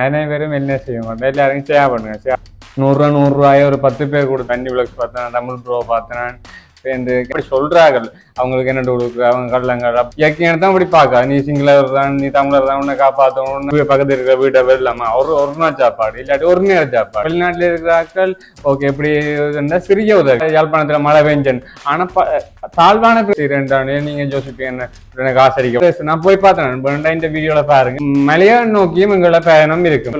அனைவரும் என்ன செய்யும் எல்லாரும் ஷேர் பண்ணுங்க நூறுரூவா நூறுரூவாயே ஒரு பத்து பேர் கூட தண்ணி விளக்கு பார்த்தேன் தமிழ் ப்ரோ பார்த்தேன் சேர்ந்து இப்படி சொல்றார்கள். அவங்களுக்கு என்ன கொடுக்குற அவங்க கடலங்கள். இயற்கையான தான் இப்படி பார்க்க நீ சிங்களர் தான் நீ தமிழர் தான் உன்னை காப்பாற்றணும் பக்கத்தில் இருக்கிற வீட்டை வெல்லாமா ஒரு ஒரு நாள் சாப்பாடு இல்லாட்டி ஒரு நேரம் சாப்பாடு. வெளிநாட்டில் இருக்கிறார்கள் ஓகே இப்படி இருந்தா சிறிய உதவி. யாழ்ப்பாணத்தில் மழை பெஞ்சன். ஆனா தாழ்வான பேசுகிறேன் நீங்க யோசிப்பீங்க என்ன? காசடிக்க நான் போய் பார்த்தேன். இந்த வீடியோல பாருங்க. மலையை நோக்கியும் எங்களோட பயணம் இருக்கு.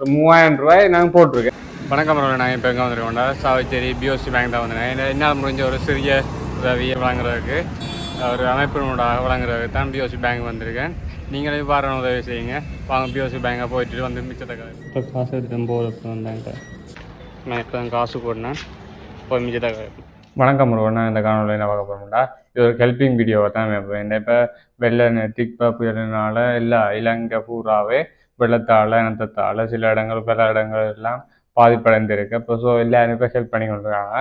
ஒரு மூவாயிரம் ரூபாய் நான் போட்டிருக்கேன். வணக்கம் நான் இப்போ எங்கே வந்திருக்கோம்டா சாவச்சேரி பிஓசி பேங்க் தான் வந்திருக்கேன். என்ன- என்னால் முடிஞ்ச ஒரு சிறிய உதவியை வழங்குறதுக்கு ஒரு அமைப்பினோட வழங்குறதுக்கு தான் பிஓசி பேங்க் வந்திருக்கேன். நீங்களே வார உதவி செய்யுங்க. வாங்க பிஓசி பேங்கை போயிட்டு வந்து மிச்சத்தை இப்போ காசு எடுத்து போது வந்தாங்க நான் இப்போ காசு போடினேன். போய் மிச்சத்தை வணக்கம் நான் இந்த காணொலியில் என்ன பார்க்க போகிறோம்டா இது ஒரு ஹெல்பிங் வீடியோவை தான் வைப்பேன் இப்போ வெள்ள திக்பா புயலினால எல்லா இலங்கை பூராவே வெள்ளத்தால் இனத்தால் சில இடங்கள் பல இடங்கள் எல்லாம் பாதிப்படைந்திருக்கு. இப்போ ஸோ எல்லாரும் இப்போ ஹெல்ப் பண்ணி கொண்டிருக்காங்க.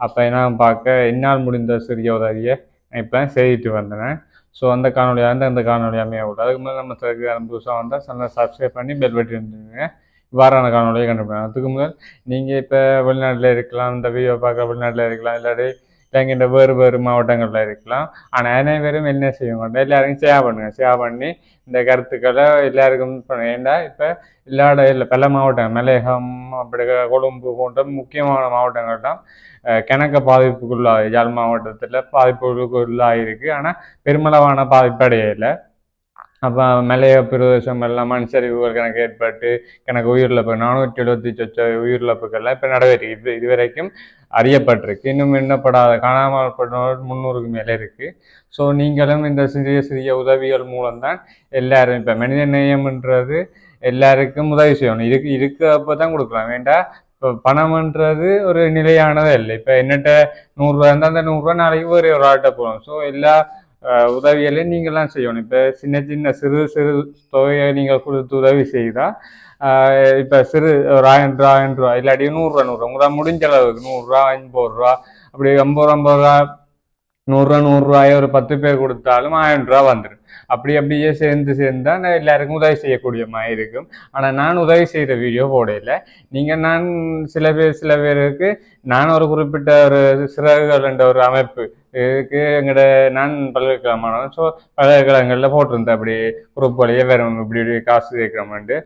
அப்போ என்ன பார்க்க என்னால் முடிந்த சிறிய உதவியை நான் இப்போ செய்துட்டு வந்தேன். ஸோ அந்த காணொலியாக இருந்தால் அந்த காணொலி அமைய விடும் அதுக்கு மேலே நம்ம சிறகு புதுசாக வந்தால் சேனலை சப்ஸ்கிரைப் பண்ணி பெல் பட்டி வந்துருங்க இவ்வாறான காணொலியை கண்டுபிடிக்கலாம். அதுக்கு முதல் நீங்கள் இப்போ வெளிநாட்டில் இருக்கலாம் இந்த வீடியோ பார்க்க வெளிநாட்டில் இருக்கலாம் இல்லாட்டி இலங்கையின் வேறு வேறு மாவட்டங்களில் இருக்கலாம் ஆனால் அனைவரும் என்ன செய்யுங்க எல்லாரும் ஷேர் பண்ணுங்க ஷேர் பண்ணி இந்த கருத்துக்களை எல்லாருக்கும் பண்ணுங்க ஏன்டா இப்போ எல்லா இல்லை பல மாவட்டம் மலையகம் அப்படி கொழும்பு போன்ற முக்கியமான மாவட்டங்கள் தான் கிணக்க பாதிப்புக்குள்ளாக யாழ் மாவட்டத்தில் பாதிப்புகளுக்குள்ளாயிருக்கு ஆனால் பெருமளவான பாதிப்படையில அப்போ மலைய பிரதேசம் எல்லாம் மண் சரிவுகள் கணக்கு ஏற்பட்டு கணக்கு உயிரிழப்பு. நானூற்றி எழுபத்தி சொச்ச உயிரிழப்புகள்லாம் இப்போ நடவடிக்கை இது இதுவரைக்கும் அறியப்பட்டிருக்கு. இன்னும் எண்ணப்படாத காணாமல் போனவர் முந்நூறுக்கு மேலே இருக்குது ஸோ நீங்களும் இந்த சிறிய சிறிய உதவிகள் மூலம்தான் எல்லாரும் இப்போ மனித நேயம்ன்றது எல்லாருக்கும் உதவி செய்யணும். இருக்கு இருக்கு அப்போ தான் கொடுக்கலாம். வேண்டாம் இப்போ பணம்ன்றது ஒரு நிலையானதே இல்லை. இப்போ என்னட்ட நூறுரூவா இருந்தால் அந்த நூறுரூவா நாளைக்கு ஒரு ஒரு ஆட்டை போகணும். ஸோ எல்லா உதவிகளை நீங்களாம் செய்யணும். இப்போ சின்ன சின்ன சிறு சிறு தொகையை நீங்கள் கொடுத்து உதவி செய்தால் இப்போ சிறு ஒரு ஆயிரம் ரூபா ஆயிரம் ரூபா இல்லாட்டி நூறுரூவா நூறுரூவா உங்களால் முடிஞ்ச அளவுக்கு நூறுரூவா ஐம்பது ரூபா அப்படி ஐம்பது ரூபா ஐம்பது ரூபா நூறுரூவா நூறுரூவாயை ஒரு பத்து பேர் கொடுத்தாலும் ஆயிரம் ரூபா வந்துடும். அப்படி அப்படியே சேர்ந்து சேர்ந்தா நான் எல்லாருக்கும் உதவி செய்யக்கூடிய மாதிரி இருக்கும். ஆனால் நான் உதவி செய்கிற வீடியோ போடையில் நீங்கள் நான் சில பேர் சில பேருக்கு நான் ஒரு குறிப்பிட்ட ஒரு சிறகுகள் என்ற ஒரு அமைப்பு இதுக்கு எங்களோட நான் பல்கலைக்கழக மாணவன் ஸோ பல்கலைக்கழகங்களில் போட்டிருந்தேன். அப்படி குரூப் வழியே வரும் இப்படி இப்படி காசு கேட்குறோம்ட்டு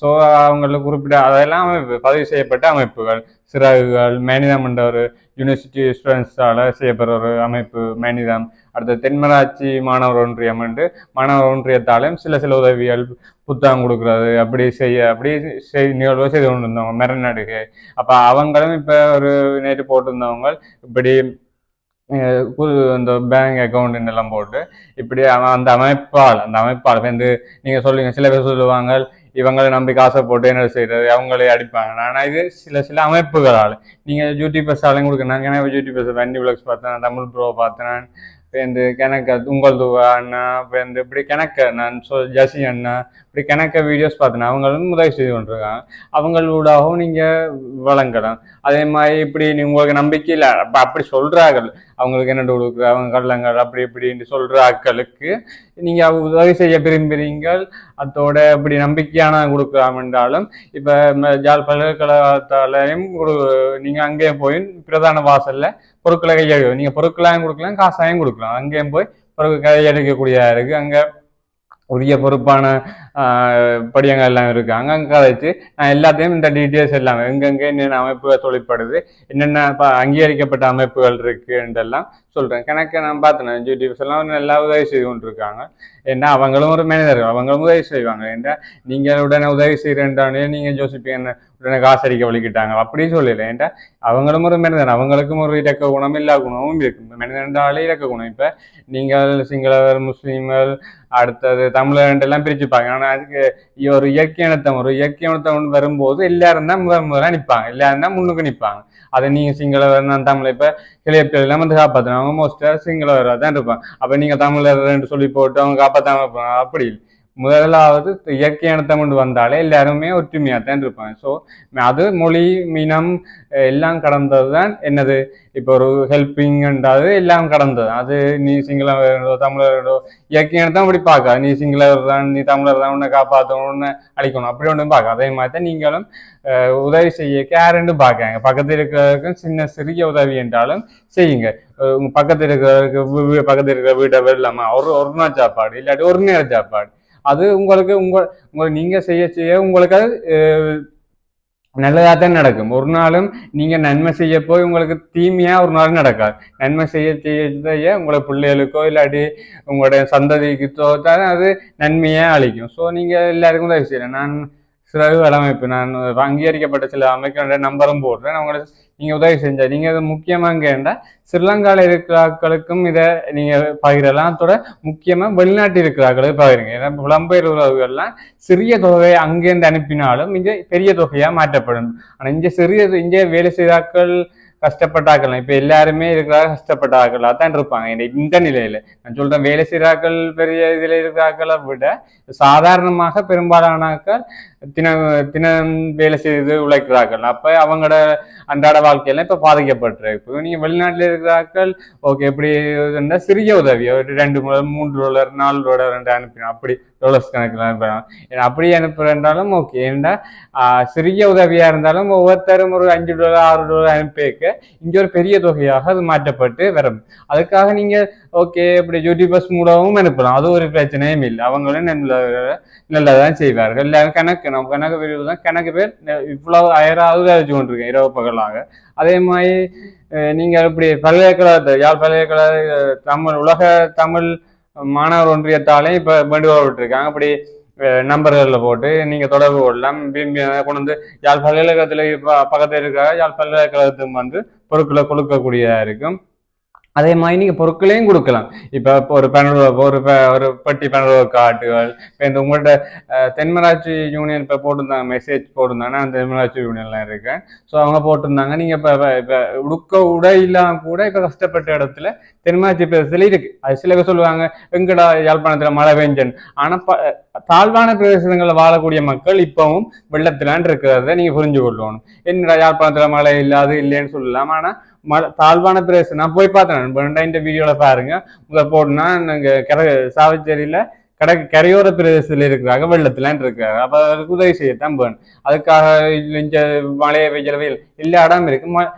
ஸோ அவங்கள குறிப்பிட்ட அதெல்லாம் அமைப்பு பதிவு செய்யப்பட்ட அமைப்புகள். சிறகுகள் மேனிதம் என்ற ஒரு யூனிவர்சிட்டி ஸ்டூடெண்ட்ஸால் செய்யப்படுற ஒரு அமைப்பு மேனிதம் அடுத்த தென்மராட்சி மாணவர் ஒன்றியம் என்று மாணவர் ஒன்றியத்தாலும் சில சில உதவிகள் புத்தகம் கொடுக்குறது அப்படி செய்ய அப்படி செய் நிகழ்வு செய்து கொண்டு இருந்தவங்க மெரநடுகை அப்போ அவங்களும் இப்போ ஒரு நேற்று போட்டிருந்தவங்க இப்படி புது அந்த பேங்க் அக்கௌண்ட் எல்லாம் போட்டு இப்படி அவன் அந்த அமைப்பால் அந்த அமைப்பால் வந்து நீங்கள் சொல்லுங்க சில பேர் சொல்லுவாங்க இவங்களை நம்பி காசை போட்டு என்ன செய்யறது அவங்களே அடிப்பாங்க. ஆனால் இது சில சில அமைப்புகளால். நீங்கள் யூடியூபர்ஸாலையும் கொடுக்க நான் ஏன்னா யூடியூபர்ஸ் வண்டி விளக்ஸ் பார்த்தேன் தமிழ் ப்ரோ பார்த்தேன் பேருந்து கிணக்க உங்கள் துவா அண்ணா பேருந்து இப்படி கிணக்க நான் சொல் ஜசி அண்ணா இப்படி கிணக்க வீடியோஸ் பார்த்தேன் அவங்களும் உதவி செய்து கொண்டிருக்காங்க. அவங்களூடாகவும் நீங்கள் வழங்கலாம். அதே மாதிரி இப்படி நீ உங்களுக்கு நம்பிக்கை இல்லை அப்போ அப்படி சொல்கிறார்கள் அவங்களுக்கு என்ன கொடுக்குற அவங்க கள்ளங்கள் அப்படி இப்படின்னு சொல்கிற ஆட்களுக்கு நீங்கள் உதவி செய்ய விரும்புகிறீங்கள் அதோட இப்படி நம்பிக்கையான கொடுக்கலாம் என்றாலும் இப்போ ஜால் பல்கலைக்கழகத்தாலையும் கொடு நீங்கள் அங்கேயும் போய் பிரதான வாசல்ல பொருட்களை கையெழு நீங்கள் பொருட்களையும் கொடுக்கலாம் காசாயும் கொடுக்கலாம். அங்கேயும் போய் பொருட்கள் கையெழுக்கக்கூடியதாக இருக்குது அங்கே உரிய பொறுப்பான படியங்கள் எல்லாம் இருக்குது அங்கங்க கதைச்சு நான் எல்லாத்தையும் இந்த டீட்டெயில்ஸ் எல்லாம் எங்கெங்க என்னென்ன அமைப்புகள் தொழிற்படுது என்னென்ன ப- அங்கீகரிக்கப்பட்ட அமைப்புகள் இருக்குன்றெல்லாம் சொல்கிறேன் கணக்கு நான் பார்த்தேன் யூடியூப்ஸ் எல்லாம் நல்லா உதவி செய்து கொண்டிருக்காங்க. ஏன்னா அவங்களும் ஒரு மேனேஜர் அவங்களும் உதவி செய்வாங்க. ஏன்னா நீங்கள் உடனே உதவி செய்கிறேன்டானே நீங்கள் யோசிப்பீங்க என்ன காசு அடிக்க வலிக்கிட்டாங்க. அப்படி சொல்லல. ஏன்டா? அவங்களும் ஒரு மனிதன். அவங்களுக்கும் ஒரு இறக்க குணம் இல்லா குணமும் இருக்கு மனிதன்றாலே இறக்க குணம். இப்போ நீங்கள் சிங்களவர் முஸ்லீம்கள் அடுத்தது தமிழர் எல்லாம் பிரிச்சுப்பாங்க. ஆனால் அதுக்கு ஒரு இயற்கையானத்தம் ஒரு இயற்கையானத்தம் வரும்போது எல்லாரும் தான் முதல் முதலாக நிற்பாங்க எல்லாரும் தான் முன்னுக்கு நிற்பாங்க அதை நீங்கள் சிங்களவர் நான் தமிழ் இப்போ கிளியப்பிள்ளை எல்லாம் வந்து காப்பாற்றினவங்க மோஸ்ட்டாக சிங்களவராக தான் இருப்பாங்க. அப்போ நீங்கள் தமிழர் ரெண்டு சொல்லி போட்டு அவங்க காப்பாற்றாமல் அப்படி இல்லை. முதலாவது இயற்கையான தமிழ் வந்தாலே எல்லாருமே ஒற்றுமையாக தான் இருப்பாங்க. ஸோ அது மொழி மினம் எல்லாம் கடந்தது தான் என்னது? இப்போ ஒரு ஹெல்பிங்ன்றது எல்லாம் கடந்தது. அது நீ சிங்களம் வேறோ, தமிழர் வேறோ, இயற்கையான தான் அப்படி பார்க்க நீ சிங்களர் தான் நீ தமிழர் தான் உன்னை காப்பாற்றணும் உன்னை அழிக்கணும். அப்படி ஒன்றும் பார்க்க அதே மாதிரி தான் நீங்களும் உதவி செய்ய கேருன்னு பார்க்காங்க. பக்கத்தில் இருக்கிறவருக்கும் சின்ன சிறிய உதவி என்றாலும் செய்யுங்க. உங்கள் பக்கத்தில் இருக்கிறவருக்கு பக்கத்தில் இருக்கிற வீட்டை வெள்ளமா? ஒரு ஒரு நாள் சாப்பாடு இல்லாட்டி ஒரு நேரம் சாப்பாடு. அது உங்களுக்கு உங்க உங்க நீங்க செய்ய செய்ய உங்களுக்கு அது நல்லதாக தான் நடக்கும். ஒரு நாளும் நீங்க நன்மை செய்ய போய் உங்களுக்கு தீமையாக ஒரு நாள் நடக்காது. நன்மை செய்ய செய்ய செய்ய உங்களோட பிள்ளைகளுக்கோ இல்லாட்டி உங்களுடைய சந்ததிக்கு தான் அது நன்மையாக அளிக்கும். ஸோ நீங்க எல்லாருக்கும் உதவி செய்யலாம் நான் சிறகு அமைப்பு நான் அங்கீகரிக்கப்பட்ட சில அமைக்கிற நம்பரும் போடுறேன். உங்களுக்கு நீங்க உதவி செஞ்சா நீங்க இது முக்கியமாக கேட்டால் ஸ்ரீலங்காவில் இருக்கிறாக்களுக்கும் இதை நீங்க பகிரலாம். அதோட முக்கியமா வெளிநாட்டில் இருக்கிறாக்களுக்கு பகிருங்க. ஏன்னா புலம்பெயர் உறவுகள்லாம் சிறிய தொகையை அங்கேருந்து அனுப்பினாலும் இங்கே பெரிய தொகையா மாற்றப்படும். ஆனா இங்கே சிறிய இங்கே வேலை செய்தாக்கள் கஷ்டப்பட்டாக்கள் இப்ப எல்லாருமே இருக்கிறாங்க கஷ்டப்பட்டாக்களா தான் இருப்பாங்க. இந்த இந்த நிலையில. நான் சொல்றேன் வேலை செய்கிறாக்கள் பெரிய இதில் இருக்கிறாக்களை விட சாதாரணமாக பெரும்பாலானாக்கள் தினம் தினம் வேலை செய்து உழைக்கிறார்கள். அப்போ அவங்களோட அன்றாட வாழ்க்கையெல்லாம் இப்போ பாதிக்கப்பட்டிருக்கு. இப்போ நீங்கள் வெளிநாட்டில் இருக்கிறார்கள் ஓகே எப்படி இருந்தால் சிறிய உதவி. ஒரு ரெண்டு முதல் மூன்று டாலர் நாலு டாலர் ரெண்டு அனுப்பினோம் அப்படி டாலர்ஸ் கணக்கில் அனுப்பினோம் ஏன்னா அப்படி அனுப்புறேன்றாலும் ஓகே. ஏன்னா சிறிய உதவியாக இருந்தாலும் ஒவ்வொருத்தரும் ஒரு அஞ்சு டாலர் ஆறு டாலர் அனுப்பிக்க இங்கே ஒரு பெரிய தொகையாக அது மாற்றப்பட்டு வரும். அதுக்காக நீங்கள் ஓகே இப்படி பஸ் மூலமும் அனுப்பலாம். அது ஒரு பிரச்சனையும் இல்லை. அவங்களும் நல்ல தான் செய்வார்கள். எல்லாரும் கணக்கு நம்ம கணக்கு பிரிவு தான். கணக்கு பேர் நெ- இவ்வளவு வேலை வச்சு கொண்டிருக்கேன் இரவு பகலாக. அதே மாதிரி நீங்கள் இப்படி பல்கலைக்கழகத்தை யாழ் பல்கலைக்கழக தமிழ் உலக தமிழ் மாணவர் ஒன்றியத்தாலே இப்போ வேண்டுகோள் விட்டுருக்காங்க. அப்படி நம்பர்களில் போட்டு நீங்கள் தொடர்பு கொள்ளலாம். விரும்பி கொண்டு வந்து யாழ் பல்கலைக்கழகத்தில் பக்கத்தில் இருக்கிற யாழ் பல்கலைக்கழகத்துக்கு வந்து பொருட்களை கொடுக்கக்கூடியதாக இருக்கும். அதே மாதிரி நீங்கள் பொருட்களையும் கொடுக்கலாம். இப்போ ஒரு பன்னெண்டு ஒரு ஒரு பெட்டி பன்னெண்டு காட்டுகள் இப்போ இந்த உங்கள்கிட்ட தென்மராட்சி யூனியன் இப்போ போட்டிருந்தாங்க மெசேஜ் போட்டிருந்தாங்கன்னா அந்த தென்மராட்சி யூனியன்லாம் இருக்கேன். ஸோ அவங்க போட்டிருந்தாங்க. நீங்கள் இப்போ இப்போ உடுக்க உடை இல்லாமல் கூட இப்போ கஷ்டப்பட்ட இடத்துல தென்மராட்சி பிரதேசத்தில் இருக்கு. அது சில பேர் சொல்லுவாங்க எங்கடா யாழ்ப்பாணத்தில் மழை பெஞ்சன் ஆனால் ப- தாழ்வான பிரதேசங்களில் வாழக்கூடிய மக்கள் இப்பவும் வெள்ளத்திலான் இருக்கிறத நீங்கள் புரிஞ்சு கொள்ளணும் என்னடா யாழ்ப்பாணத்தில் மழை இல்லாது இல்லைன்னு சொல்லலாம். ஆனால் தாழ்வான பிரதேசம். நான் போய் பார்த்தேன். இந்த வீடியோவில் பாருங்க. முதல் போட்டுனா நாங்கள் கரை சாவச்சேரியில் கடை கரையோர பிரதேசத்தில் இருக்கிறாங்க வெள்ளத்திலான் இருக்காங்க. அப்போ அதுக்கு உதவி செய்யத்தான் வேணும். அதுக்காக இந்த மலையை வெயில் எல்லா இடம் இருக்கு. ம-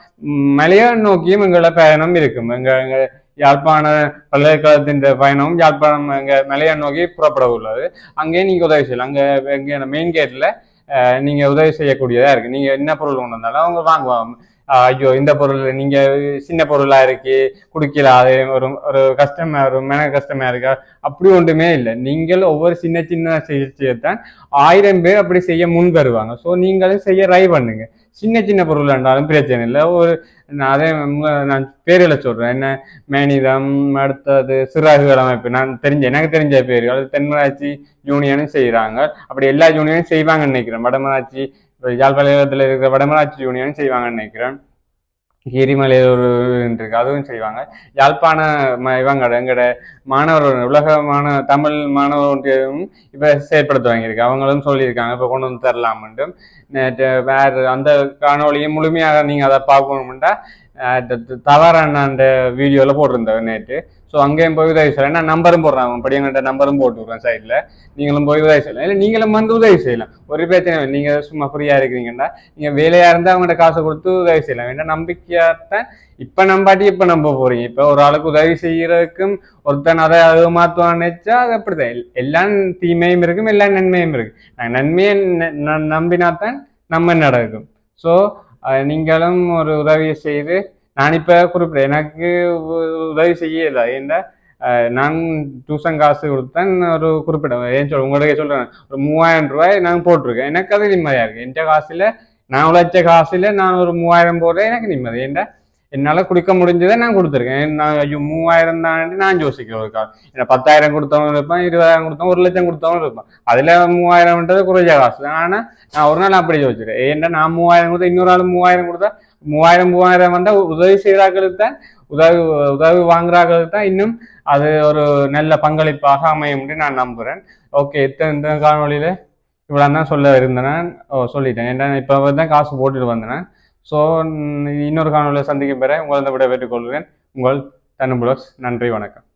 மலையை நோக்கியும் எங்களோட பயணம் இருக்கும். எங்கள் எங்கள் யாழ்ப்பாண பல்கலைக்கழகத்தின் பயணம் யாழ்ப்பாணம் எங்கள் மலையை நோக்கி புறப்பட உள்ளது. அங்கேயே நீங்கள் உதவி செய்யலாம். அங்கே எங்க மெயின் கேட்டில் நீங்கள் உதவி செய்யக்கூடியதாக இருக்குது நீங்கள் என்ன பொருள் கொண்டு வந்தாலும் அவங்க வாங்குவாங்க. ஐயோ இந்த பொருள் நீங்க சின்ன பொருளா இருக்கு குடிக்கல அது ஒரு ஒரு கஷ்டமா ஒரு மென கஷ்டமா இருக்கா? அப்படி ஒன்றுமே இல்லை. நீங்கள் ஒவ்வொரு சின்ன சின்ன சிகிச்சையைத்தான் ஆயிரம் பேர் அப்படி செய்ய முன் வருவாங்க. ஸோ நீங்களும் செய்ய ட்ரை பண்ணுங்க. சின்ன சின்ன பொருள் இருந்தாலும் பிரச்சனை இல்லை. ஒரு நான் அதே நான் பேரில் சொல்கிறேன் என்ன? மேனிதம் அடுத்தது சிறாகுகள் அமைப்பு. நான் தெரிஞ்ச எனக்கு தெரிஞ்ச பேர்கள் தென்மராட்சி யூனியனும் செய்கிறாங்க அப்படி எல்லா யூனியனும் செய்வாங்கன்னு நினைக்கிறேன். வடமராட்சி யாழ்ப்பாணத்தில் இருக்கிற வடமராட்சி யூனியன் செய்வாங்கன்னு நினைக்கிறேன். கீரிமலையில் ஒரு இருக்கு அதுவும் செய்வாங்க. யாழ்ப்பாண இவங்க எங்கட மாணவர் உலக தமிழ் மாணவர் ஒன்றியம் இப்போ செயற்படுத்த வாங்கியிருக்கு. அவங்களும் சொல்லியிருக்காங்க இப்போ கொண்டு வந்து தரலாம்ன்ட்டு. நேற்று வேறு அந்த காணொளியும் முழுமையாக நீங்கள் அதை பார்க்கணும்ட்டா தவறான அந்த வீடியோவில் போட்டிருந்தவர் நேற்று. ஸோ அங்கேயும் போய் உதவி செய்யலாம். ஏன்னா நம்பரும் போடுறாங்க அவன். படி நம்பரும் போட்டு விட்றேன் சைடில் நீங்களும் போய் உதவி செய்யலாம். இல்லை நீங்களும் வந்து உதவி செய்யலாம். ஒரு பிரச்சனை இல்லை. நீங்கள் சும்மா ஃப்ரீயாக இருக்கிறீங்கன்னா நீங்கள் வேலையாக இருந்தால் அவங்கள்ட்ட காசை கொடுத்து உதவி செய்யலாம். ஏன்னா நம்பிக்கையாகத்தான் இப்போ நம்பாட்டி இப்போ நம்ப போறீங்க. இப்போ ஒரு ஆளுக்கு உதவி செய்யறதுக்கும் ஒருத்தன் அதை அது மாற்றுவான்னு நினைச்சா அது அப்படிதான் எல்- எல்லாம் தீமையும் இருக்கும் எல்லா நன்மையும் இருக்கு நாங்கள் நன்மையை நம்பினாத்தான் நம்ம நடக்கும். ஸோ நீங்களும் ஒரு உதவியை செய்து நான் இப்போ குறிப்பிட்டேன் எனக்கு உ- உதவி செய்யல ஏன்னா நான் டியூஷன் காசு கொடுத்தேன் ஒரு குறிப்பிட்ட ஏன் சொல்ல உங்களுக்கு சொல்றேன். ஒரு மூவாயிரம் ரூபாய் நான் போட்டிருக்கேன். எனக்கு அது நிம்மதியாக இருக்குது என் காசுல நான் உழைச்ச காசுல நான் ஒரு மூவாயிரம் போடுறேன். எனக்கு நிம்மதி. ஏன்டா என்னால் கொடுக்க முடிஞ்சதை நான் கொடுத்துருக்கேன். நான் ஐயோ மூவாயிரம் தான் நான் யோசிக்கிறேன் ஒரு காசு ஏன்னா பத்தாயிரம் கொடுத்தவங்க இருப்பான் இருபதாயிரம் கொடுத்தவங்க ஒரு லட்சம் கொடுத்தவங்க இருப்பான். அதுல மூவாயிரம்ன்றது குறைஞ்ச காசு. ஆனா நான் ஒரு நாள் அப்படி யோசிச்சிருக்கேன் ஏன்டா நான் மூவாயிரம் கொடுத்தா இன்னொரு ஆள் மூவாயிரம் கொடுத்தா மூவாயிரம் மூவாயிரம் வந்தால் உதவி செய்கிறார்களுக்கு தான். உதவி உதவி வாங்குறார்களுக்கு தான். இன்னும் அது ஒரு நல்ல பங்களிப்பாக அமையும் என்று நான் நம்புகிறேன் ஓகே இத்தனை இந்த காணொலியில் இவ்வளோ தான் சொல்ல இருந்தேன். ஓ சொல்லிட்டேன். ஏன்னா இப்போ தான் காசு போட்டுட்டு வந்தேன். ஸோ இன்னொரு காணொலியில் சந்திக்கும் பெற உங்களை விட பெற்றுக்கொள்கிறேன் உங்கள் தனுபுலஸ். நன்றி வணக்கம்.